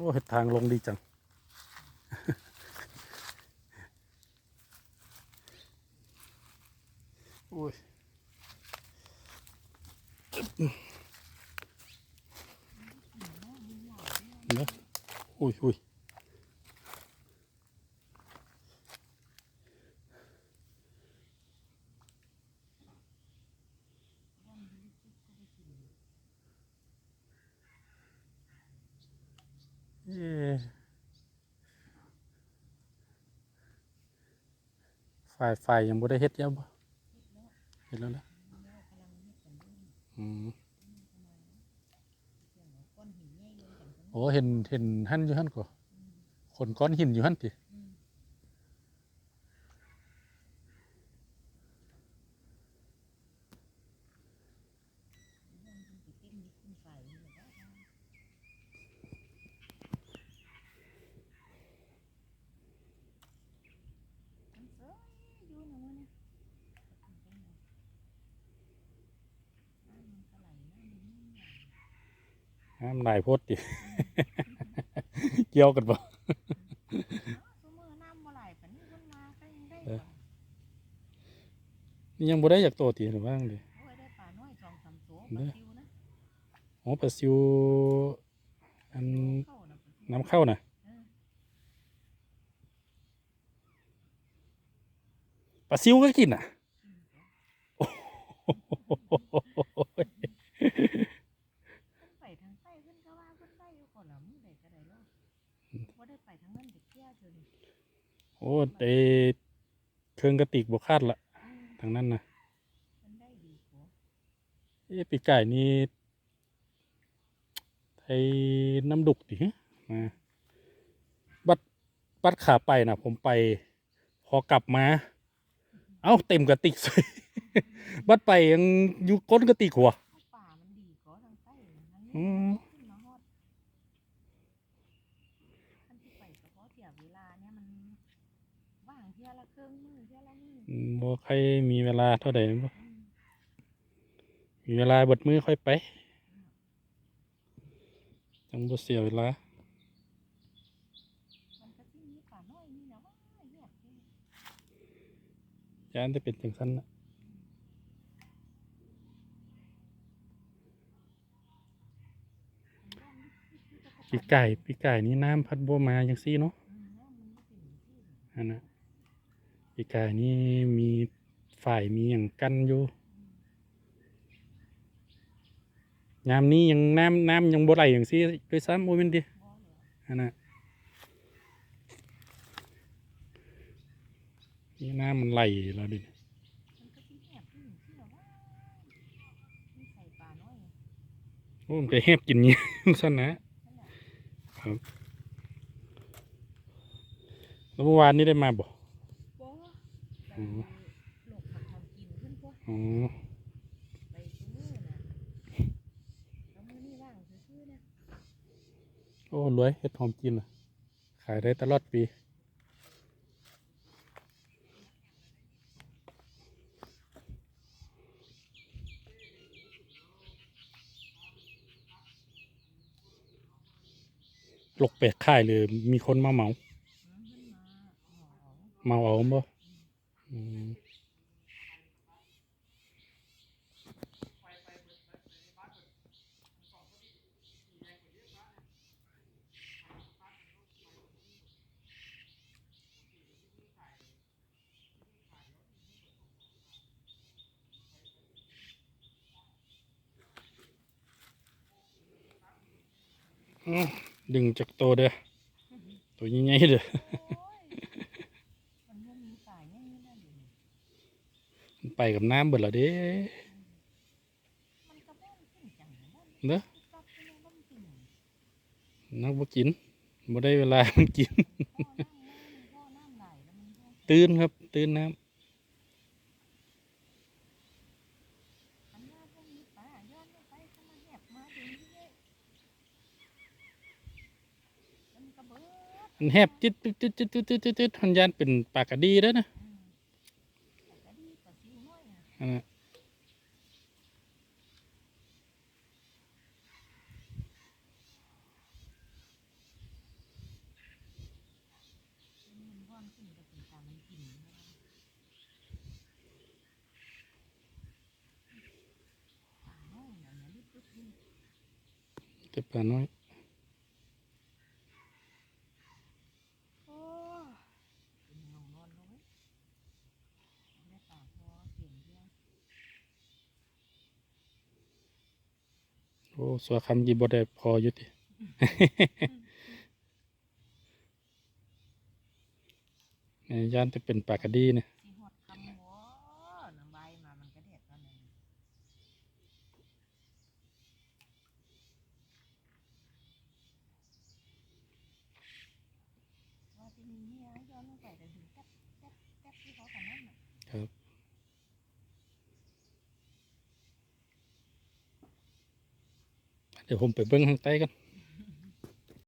โอ้เห็ดทางลงดีจัง โอ้ยเนอะอุ้ยอุ้ยเอ๊ะ ฝ่ายฝ่ายยังบ่ได้เฮ็ดยังบ่เฮ็ดแล้วนะอืมโอ้เห็นเห็นหั่นอยู่หั่นก่อขนก้อนหินอยู่หั่นติ ยโพดติเกี่ยวกันบ่ซุมื้อน้ำบ่ไหลปานนี้เพิ่นมาก็ยังได้เออบ่นี่ยังบ่ได้อยากโตติหรือว่าจั่งใดโอ้ยได้ปลาน้อย2-3ตัวเด้ปลาอซิวนะอ๋อปลาซิวอันเข้าน่ะปลาซิวน้ำเข้าน่ะ เออ ปลาซิวก็กินอะเพิ่นไปทางใต้เพิ่นก็ว่าเพิ่นได้อยู่คนละมื้อใดก็ได้แล้วบ่ได้ไปทางนั้นเด็กเที่ยวเทื่อนี้โอ้เตเครื่องกระติกบวคาดละอืมทางนั้นนะเพิ่นได้ดีกว่าเอ๊ะปีกไก่นี่ไทยน้ำดุกดิฮะมาบัดบัดขาไปนะผมไป พอกลับมา เอ้าเต็มกระติกเลยบัดไปยังอยู่ก้นกระติกหัวเอาป่ามันดีกว่าทางใต้ทางนี้อืมขึ้นมาฮอดคันที่ไปเฉพาะเที่ยเวลาเนี่ยมันว่างเที่ยละครึ่งมื้อเที่ยละมื้ออืมบ่ใครมีเวลาเท่าใดบ่อืมมีเวลาเบิดมือค่อยไปจังบ่เสียเวลา มันก็สิมีป่าน้อยนี่นะว่าเงียบเด้ ยานจะเป็นจังซั่นนะปีไก่ปีไก่นี่น้ำพัดบ่มาจังซี่เนาะอันน่ะปีไกายนี่มีฝ่ายมีอย่างกันอยู่ยามนี้ยังน้ำน้ำยังบ่ไหลอย่างซี่ด้วยซ้ำโอ้ยมันดิบ่แล้วอันน่ะ นี่น้ำมันไหลแล้วดิมันก็สิแหบที่ที่ละว่ามีใส่ป่าน้อยโอ้มันจะแหบกินนี้สั้นนะนั่นแหละครับแล้วเมื่อวานนี้ได้มาบ่บ่ไปอืมโลกผักทำกินเพิ่นพวกอ๋อไปซุมื้อน่ะแล้วมื้อนี้ว่างซื่อๆเนี่ยโอ้รวยเฮ็ดหอมกินอะ ขายได้ตลอดปี ลกเป็ดค่ายเลยมีคนมาเหมาเมาเอาบ่อืม ดึงจากตัวเด้อตัวใหญ่ๆเด้อโอ้ยมันบ่มีป่าอย่างนี้นั่นอมันไปกับน้ำเบิดแล้วเด้มันก็บ่ขึ้นจังนั่นเด้อก็เป็นยังบ่กินนักบ่กินบ่ได้เวลามันกิน ตื่นครับ ตื่นน้อั แหบจิตจิตจิตจิตจิตจิตทันยานเป็นปากกะดีแล้วนะเะแต่ปน้อย อ้สัวคำยีบได้พออยู่ติย่านจะเป็นปากกดีเนี่ย เดี๋ยวผมไปเบิ้งข้างใต้กัน